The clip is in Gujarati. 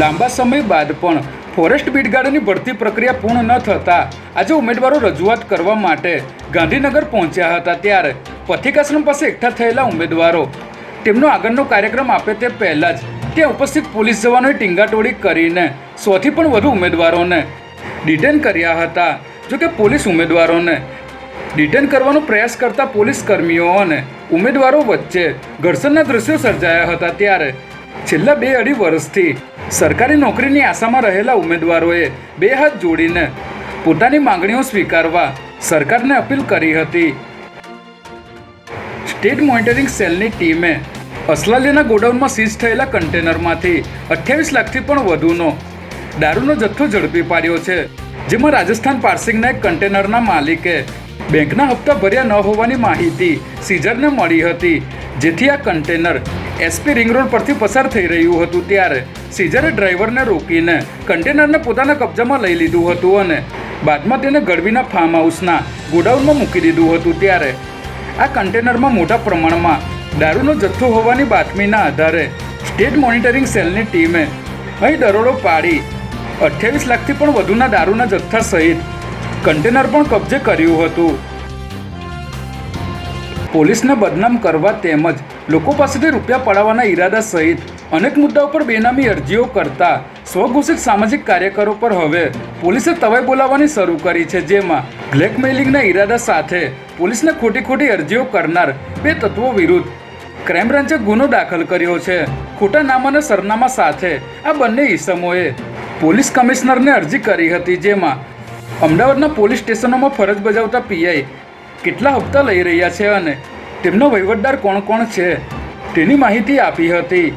લાંબા સમય બાદ પણ ફોરેસ્ટ બીટગાર્ડની ભરતી પ્રક્રિયા પૂર્ણ ન થતાં આજે ઉમેદવારો રજૂઆત કરવા માટે ગાંધીનગર પહોંચ્યા હતા ત્યારે પથિકાશ્રમ પાસે એકઠા થયેલા ઉમેદવારો. તેમનો આગળનો કાર્યક્રમ આપે તે પહેલાં જ ત્યાં ઉપસ્થિત પોલીસ જવાનોએ ટીંગાટોળી કરીને સોથી પણ વધુ ઉમેદવારોને ડિટેન કર્યા હતા. જોકે પોલીસ ઉમેદવારોને ડિટેન કરવાનો પ્રયાસ કરતા પોલીસ કર્મીઓ અને ઉમેદવારો વચ્ચે ઘર્ષણના દ્રશ્યો સર્જાયા હતા ત્યારે છેલ્લા બે અઢી વર્ષથી સરકારી નોકરીની આશામાં રહેલા ઉમેદવારોએ બે હાથ જોડીને પોતાની માંગણીઓ સ્વીકારવા સરકારને અપીલ કરી હતી. સ્ટેટ મોનિટરિંગ સેલની ટીમે અસલાલીના ગોડાઉનમાં સીઝ થયેલા કન્ટેનરમાંથી અઠ્યાવીસ લાખથી પણ વધુનો દારૂનો જથ્થો ઝડપી પાડ્યો છે, જેમાં રાજસ્થાન પાર્સિંગના એક કન્ટેનરના માલિકે બેંકના હપ્તા ભર્યા ન હોવાની માહિતી સીઝરને મળી હતી. જેથી આ કન્ટેનર એસપી રિંગ રોડ પરથી પસાર થઈ રહ્યું હતું ત્યારે સીઝરે ડ્રાઈવરને રોકીને કન્ટેનરને પોતાના કબજામાં લઈ લીધું હતું અને બાદમાં તેને ગળવીના ફાર્મ હાઉસના ગોડાઉનમાં મૂકી દીધું હતું ત્યારે આ કન્ટેનરમાં મોટા પ્રમાણમાં દારૂનો જથ્થો હોવાની બાતમીના આધારે સ્ટેટ મોનિટરિંગ સેલની ટીમે અહીં દરોડો પાડી અઠ્યાવીસ લાખથી પણ વધુના દારૂના જથ્થા સહિત કન્ટેનર પણ કબજે કર્યું હતું. પોલીસને બદનામ કરવા તેમજ લોકો પાસેથી રૂપિયા પડાવવાના ઈરાદા સહિત અનેક મુદ્દાઓ પર બેનામી અરજીઓ કરતા સ્વઘોષિત સામાજિક કાર્યકરો પર હવે પોલીસે તવાઈ બોલાવવાની શરૂ કરી છે, જેમાં બ્લેકમેઇલિંગના ઈરાદા સાથે પોલીસને ખોટી ખોટી અરજીઓ કરનાર બે તત્વો વિરુદ્ધ ક્રાઇમ બ્રાન્ચે ગુનો દાખલ કર્યો છે. ખોટા નામ અને સરનામા સાથે આ બંને ઈસમોએ પોલીસ કમિશનરને અરજી કરી હતી, જેમાં અમદાવાદના પોલીસ સ્ટેશનોમાં ફરજ બજાવતા પીઆઈ કેટલા હપ્તા લઈ રહ્યા છે અને તેમનો વહીવટદાર કોણ કોણ છે તેની માહિતી આપી હતી.